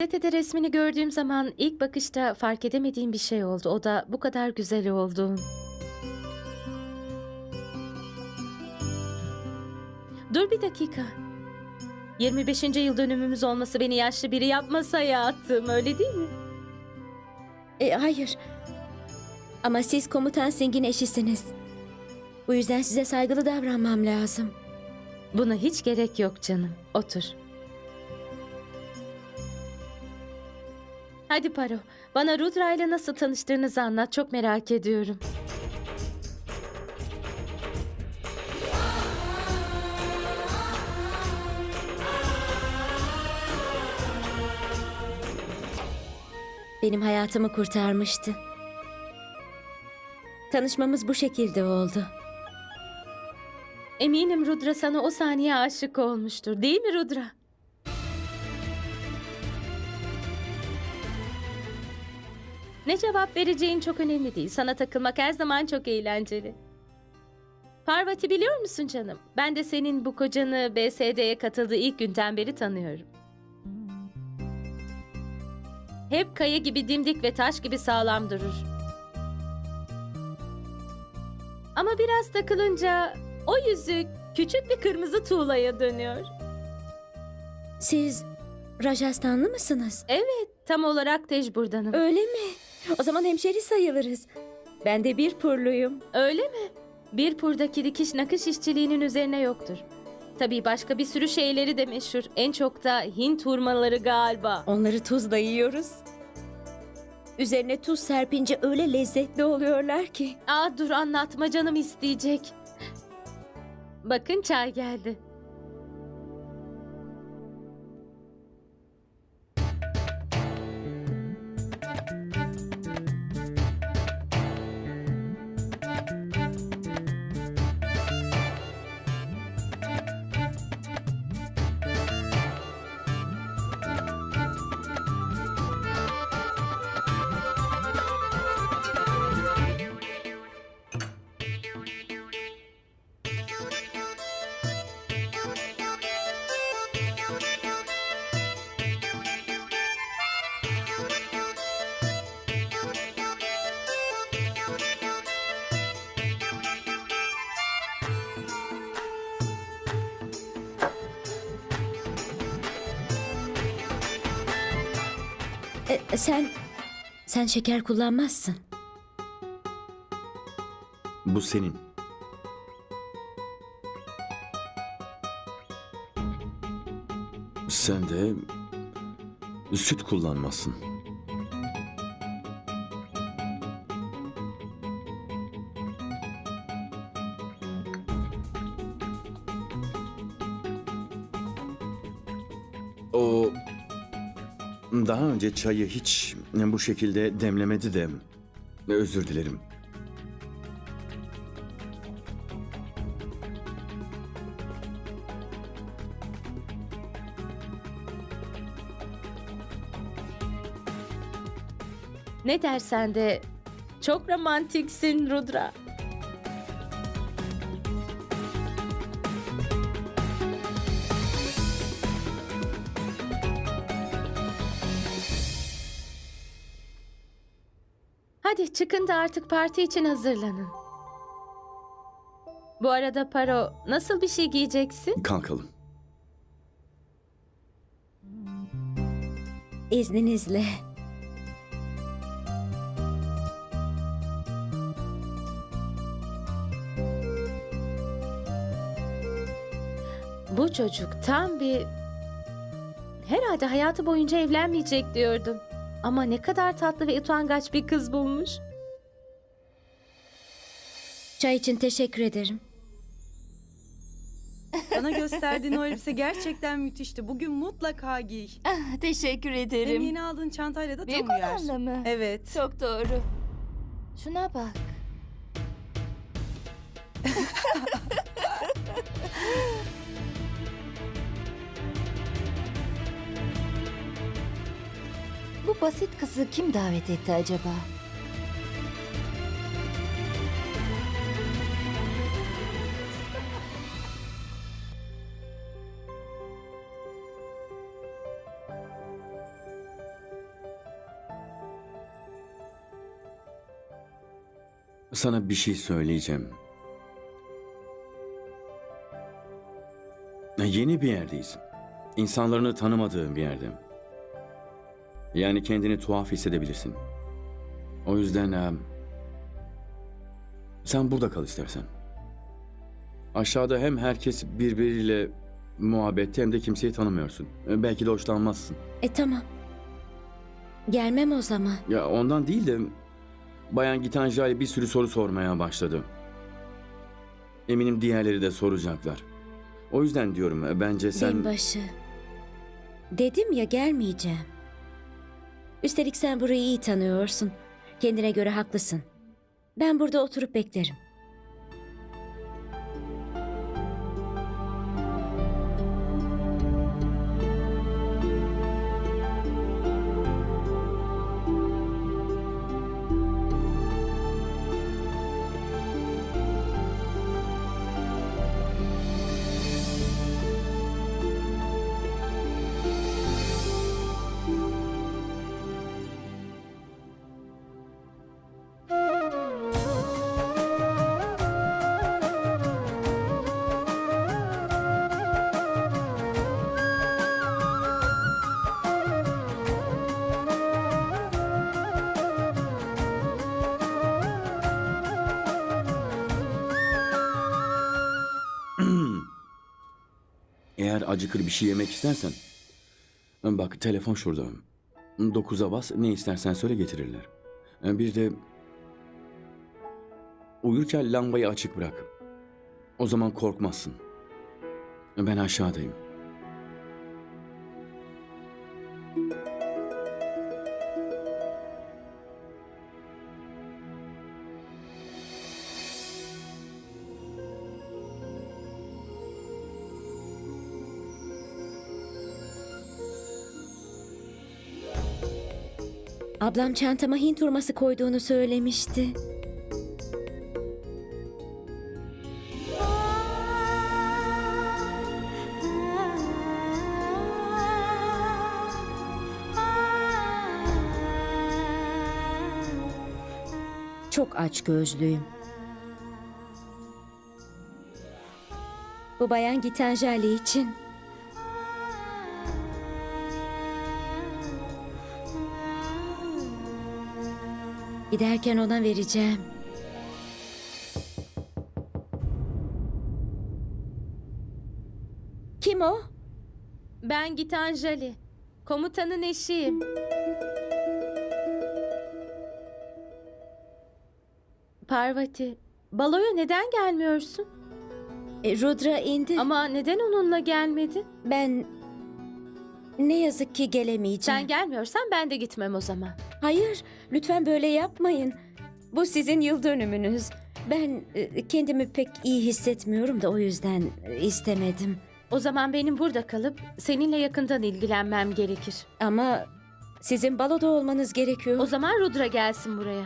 Gazetede resmini gördüğüm zaman ilk bakışta fark edemediğim bir şey oldu. O da bu kadar güzel oldu. Dur bir dakika. 25. yıl dönümümüz olması beni yaşlı biri yapmasa hayatım öyle değil mi? E, hayır. Ama siz komutan Singh'in eşisiniz. Bu yüzden size saygılı davranmam lazım. Buna hiç gerek yok canım. Otur. Hadi Paro, bana Rudra ile nasıl tanıştığınızı anlat. Çok merak ediyorum. Benim hayatımı kurtarmıştı. Tanışmamız bu şekilde oldu. Eminim Rudra sana o saniye aşık olmuştur. Değil mi Rudra? Ne cevap vereceğin çok önemli değil. Sana takılmak her zaman çok eğlenceli. Parvati biliyor musun canım? Ben de senin bu kocanı BSD'ye katıldığı ilk günden beri tanıyorum. Hep kaya gibi dimdik ve taş gibi sağlam durur. Ama biraz takılınca o yüzük küçük bir kırmızı tuğlaya dönüyor. Siz Rajasthanlı mısınız? Evet, tam olarak Tejbur'danım. Öyle mi? O zaman hemşeri sayılırız. Ben de bir purluyum. Öyle mi? Bir purdaki dikiş nakış işçiliğinin üzerine yoktur. Tabii başka bir sürü şeyleri de meşhur. En çok da Hint hurmaları galiba. Onları tuzla yiyoruz. Üzerine tuz serpince öyle lezzetli oluyorlar ki. Aa dur anlatma canım isteyecek. Bakın çay geldi. E, sen, sen şeker kullanmazsın. Bu senin. Sen de süt kullanmasın. Daha önce çayı hiç bu şekilde demlemedi de özür dilerim. Ne dersen de çok romantiksin Rudra. Hadi çıkın da artık parti için hazırlanın. Bu arada Paro nasıl bir şey giyeceksin? Kalkalım. İzninizle. Bu çocuk tam bir... Herhalde hayatı boyunca evlenmeyecek diyordum. Ama ne kadar tatlı ve utangaç bir kız bulmuş. Çay için teşekkür ederim. Bana gösterdiğin o elbise gerçekten müthişti. Bugün mutlaka giy. Ah, teşekkür Hem ederim. yeni aldığın çantayla da Büyük tam uyar. olanla mı? Evet. Çok doğru. Şuna bak. Bu basit kızı kim davet etti acaba? Sana bir şey söyleyeceğim. Yeni bir yerdeyiz. İnsanlarını tanımadığım bir yerde. Yani kendini tuhaf hissedebilirsin. O yüzden e, sen burada kal istersen. Aşağıda hem herkes birbiriyle muhabbette hem de kimseyi tanımıyorsun. E, Belki de hoşlanmazsın. E tamam. Gelmem o zaman. Ya ondan değil de Bayan Gitanjali bir sürü soru sormaya başladı. Eminim diğerleri de soracaklar. O yüzden diyorum bence sen... Binbaşı. Dedim ya gelmeyeceğim. Üstelik sen burayı iyi tanıyorsun. Kendine göre haklısın. Ben burada oturup beklerim. Eğer acıkır bir şey yemek istersen... Bak telefon şurada. Dokuza bas ne istersen söyle getirirler. Bir de... Uyurken lambayı açık bırak. O zaman korkmazsın. Ben aşağıdayım. Ablam çantama Hint hurması koyduğunu söylemişti. Çok aç gözlüyüm. Bu bayan Gitanjali için. Giderken ona vereceğim. Kim o? Ben Gitanjali. Komutanın eşiyim. Parvati, baloya neden gelmiyorsun? E, Rudra indi. Ama neden onunla gelmedin? ben ne yazık ki gelemeyeceğim. Sen gelmiyorsan ben de gitmem o zaman. Hayır, lütfen böyle yapmayın. Bu sizin yıl dönümünüz. Ben e, kendimi pek iyi hissetmiyorum da o yüzden e, istemedim. O zaman benim burada kalıp seninle yakından ilgilenmem gerekir. Ama sizin baloda olmanız gerekiyor. O zaman Rudra gelsin buraya.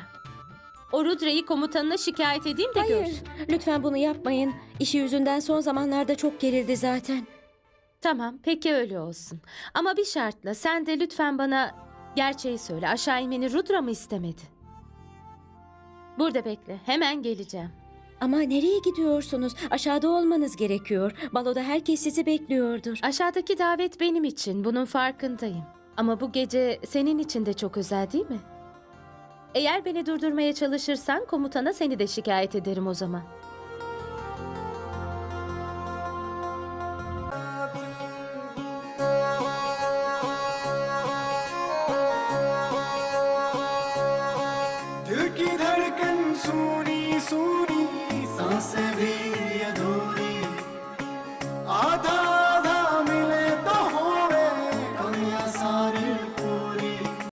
O Rudra'yı komutanına şikayet edeyim de Hayır, görsün. lütfen bunu yapmayın. İşi yüzünden son zamanlarda çok gerildi zaten. Tamam, peki öyle olsun. Ama bir şartla sen de lütfen bana gerçeği söyle. Aşağı inmeni Rudra mı istemedi? Burada bekle, hemen geleceğim. Ama nereye gidiyorsunuz? Aşağıda olmanız gerekiyor. Baloda herkes sizi bekliyordur. Aşağıdaki davet benim için, bunun farkındayım. Ama bu gece senin için de çok özel değil mi? Eğer beni durdurmaya çalışırsan komutana seni de şikayet ederim o zaman.